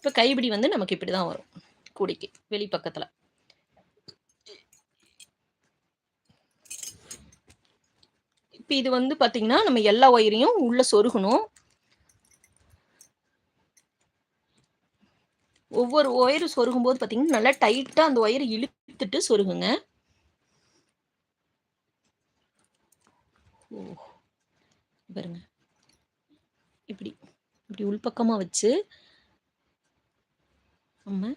இப்போ கைப்பிடி வந்து நமக்கு இப்படி தான் வரும். கூடைக்கு வெளிப்பக்கத்தில் இப்போ இது வந்து பார்த்தீங்கன்னா நம்ம எல்லா ஒயரையும் உள்ள சொருகணும். ஒவ்வொரு ஒயரு சொருகும் போது பார்த்தீங்கன்னா நல்லா டைட்டாக அந்த ஒயரை இழுத்துட்டு சொருகுங்க. ஓ பாருங்க. இப்படி இப்படி உள்பக்கமாக வச்சு நம்ம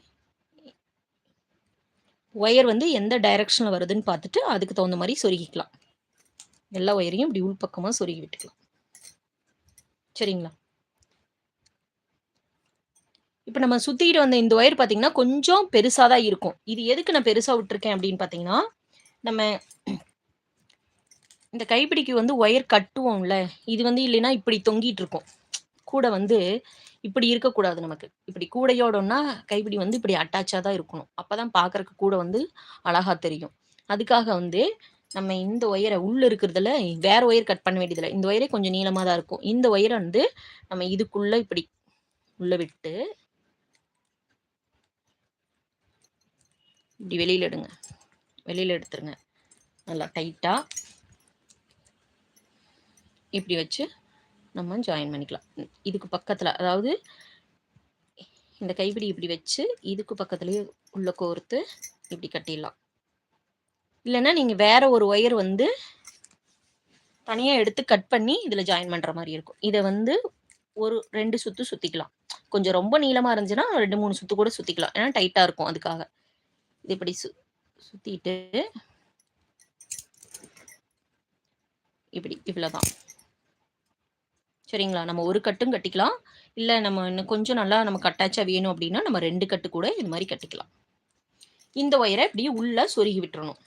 ஒயர் வந்து எந்த டைரக்ஷனில் வருதுன்னு பார்த்துட்டு அதுக்கு தகுந்த மாதிரி சொருகிக்கலாம். எல்லா ஒயரையும் இப்படி உள்பக்கமாக சொருகி விட்டுக்கலாம். சரிங்களா? இப்போ நம்ம சுற்றிக்கிட்டு வந்த இந்த ஒயர் பார்த்தீங்கன்னா கொஞ்சம் பெருசாக தான் இருக்கும். இது எதுக்கு நான் பெருசாக விட்டுருக்கேன் அப்படின்னு பார்த்தீங்கன்னா நம்ம இந்த கைப்பிடிக்கு வந்து ஒயர் கட்டுவோம்ல இது வந்து இல்லைன்னா இப்படி தொங்கிட்டு இருக்கும். கூட வந்து இப்படி இருக்கக்கூடாது நமக்கு. இப்படி கூடையோடனா கைப்பிடி வந்து இப்படி அட்டாச்சாக தான் இருக்கணும். அப்போ தான் பார்க்குறக்கு கூட வந்து அழகாக தெரியும். அதுக்காக வந்து நம்ம இந்த ஒயரை உள்ளே இருக்கிறதுல வேற ஒயர் கட் பண்ண வேண்டியதில்லை. இந்த ஒயரே கொஞ்சம் நீளமாக தான் இருக்கும். இந்த ஒயரை வந்து நம்ம இதுக்குள்ளே இப்படி உள்ளே விட்டு இப்படி வெளியில் எடுங்க. வெளியில் எடுத்துருங்க. நல்லா டைட்டாக இப்படி வச்சு நம்ம ஜாயின் பண்ணிக்கலாம். இதுக்கு பக்கத்தில் அதாவது இந்த கைப்பிடி இப்படி வச்சு இதுக்கு பக்கத்துலேயே உள்ள கோர்த்து இப்படி கட்டிடலாம். இல்லைன்னா நீங்கள் வேற ஒரு ஒயர் வந்து தனியாக எடுத்து கட் பண்ணி இதில் ஜாயின் பண்ணுற மாதிரி இருக்கும். இதை வந்து ஒரு ரெண்டு சுற்று சுற்றிக்கலாம் கொஞ்சம் ரொம்ப நீளமாக இருந்துச்சுன்னா ரெண்டு மூணு சுற்று கூட சுற்றிக்கலாம் ஏன்னா டைட்டாக இருக்கும் அதுக்காக. இது இப்படி சு சுற்றிட்டு இப்படி இவ்வளோதான் சரிங்களா? நம்ம ஒரு கட்டும் கட்டிக்கலாம். இல்லை நம்ம இன்னும் கொஞ்சம் நல்லா நம்ம கட்டாச்சா வேணும் அப்படின்னா நம்ம ரெண்டு கட்டு கூட இது மாதிரி கட்டிக்கலாம். இந்த ஒயரை இப்படி உள்ள சொருகி விட்டுறணும்.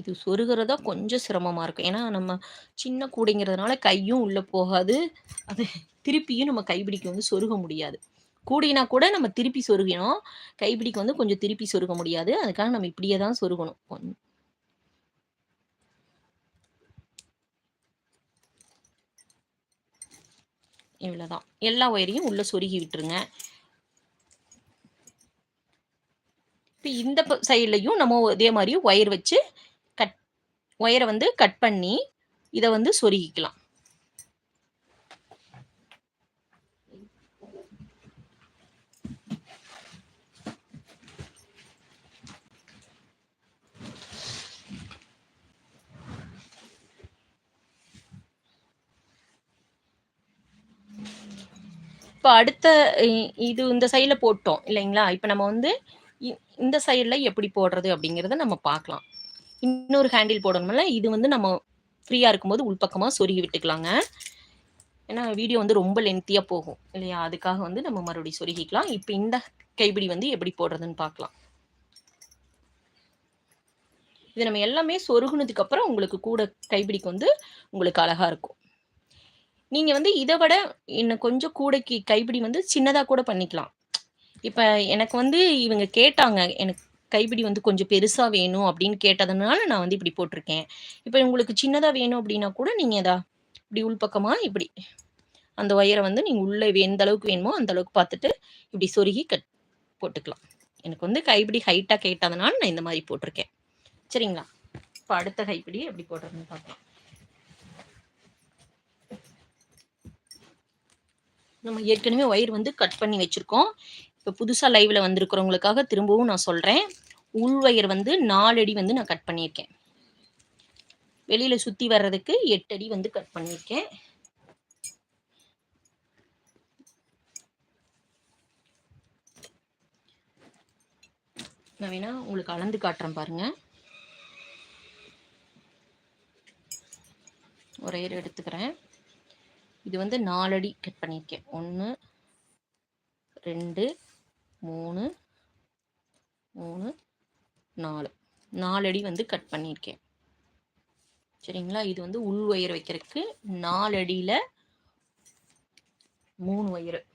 இது சொருகிறதா கொஞ்சம் சிரமமாக இருக்கும். ஏன்னா நம்ம சின்ன கூடைங்கிறதுனால கையும் உள்ளே போகாது. அது திருப்பியும் நம்ம கைப்பிடிக்கு வந்து சொருக முடியாது. கூடினா கூட நம்ம திருப்பி சொருகணும் கைப்பிடிக்கு வந்து கொஞ்சம் திருப்பி சொருக முடியாது. அதுக்காக நம்ம இப்படியே தான் சொருகணும். இவ்வளோதான் எல்லா ஒயரையும் உள்ள சொருகி விட்டுருங்க. இப்போ இந்த சைட்லையும் நம்ம இதே மாதிரி ஒயர் வச்சு கட் ஒயரை வந்து கட் பண்ணி இதை வந்து சொருகிக்கலாம். இப்போ அடுத்த இது இந்த சைடில் போட்டோம் இல்லைங்களா? இப்போ நம்ம வந்து இந்த சைடில் எப்படி போடுறது அப்படிங்கிறத நம்ம பார்க்கலாம். இன்னொரு ஹேண்டில் போடணும்ல இது வந்து நம்ம ஃப்ரீயாக இருக்கும்போது உள்பக்கமாக சொருகி விட்டுக்கலாங்க. ஏன்னா வீடியோ வந்து ரொம்ப லென்த்தியாக போகும் இல்லையா? அதுக்காக வந்து நம்ம மறுபடியும் சொருகிக்கலாம். இப்போ இந்த கைப்பிடி வந்து எப்படி போடுறதுன்னு பார்க்கலாம். இது நம்ம எல்லாமே சொருகுனதுக்கு அப்புறம் உங்களுக்கு கூட கைப்பிடிக்கு வந்து உங்களுக்கு அழகாக இருக்கும். நீங்கள் வந்து இதை விட இன்னும் கொஞ்சம் கூடைக்கு கைப்பிடி வந்து சின்னதாக கூட பண்ணிக்கலாம். இப்போ எனக்கு வந்து இவங்க கேட்டாங்க எனக்கு கைப்பிடி வந்து கொஞ்சம் பெருசாக வேணும் அப்படின்னு கேட்டதுனால நான் வந்து இப்படி போட்டிருக்கேன். இப்போ உங்களுக்கு சின்னதாக வேணும் அப்படின்னா கூட நீங்கள் இதா இப்படி உள்பக்கமாக இப்படி அந்த ஒயரை வந்து நீங்கள் உள்ளே எந்த அளவுக்கு வேணுமோ அந்த அளவுக்கு பார்த்துட்டு இப்படி சொருகி கட் போட்டுக்கலாம். எனக்கு வந்து கைப்பிடி ஹைட்டாக கேட்டதுனால நான் இந்த மாதிரி போட்டிருக்கேன். சரிங்களா? இப்போ அடுத்த கைப்பிடி எப்படி போடுறதுன்னு பார்க்கலாம். நம்ம ஏற்கனவே ஒயர் வந்து கட் பண்ணி வச்சுருக்கோம். இப்போ புதுசாக லைவில் வந்திருக்கிறவங்களுக்காக திரும்பவும் நான் சொல்கிறேன் உள் ஒயர் வந்து நாலு அடி வந்து நான் கட் பண்ணியிருக்கேன். வெளியில் சுற்றி வர்றதுக்கு எட்டு அடி வந்து கட் பண்ணியிருக்கேன். நான் வேணா உங்களுக்கு அளந்து காட்டுறேன் பாருங்க. ஒரே எடுத்துக்கிறேன். இது வந்து நாலடி கட் பண்ணியிருக்கேன். ஒன்று ரெண்டு மூணு மூணு நாலு. நாலடி வந்து கட் பண்ணியிருக்கேன். சரிங்களா? இது வந்து உள் ஒயர் வைக்கிறதுக்கு நாலடியில் மூணு ஒயரு.